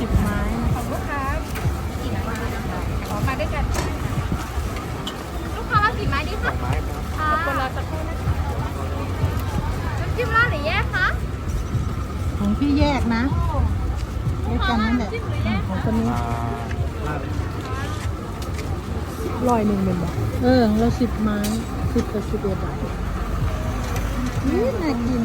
สิบไม้ของลูกค้ากี่ไม้นะคะขอมาด้วยกันได้ลูกค้าเอาสิบไม้ดีไหมคะคนราจะกครู่น้ำจิ้มราดหรือแยกคะของพี่แยกนะแยกกันนั่นแหละของคนนี้ลอยหนึ่งเป็นบาทเออเราสิบไม้สิบกับสิบเอ็ดบาทนี่น่ากิน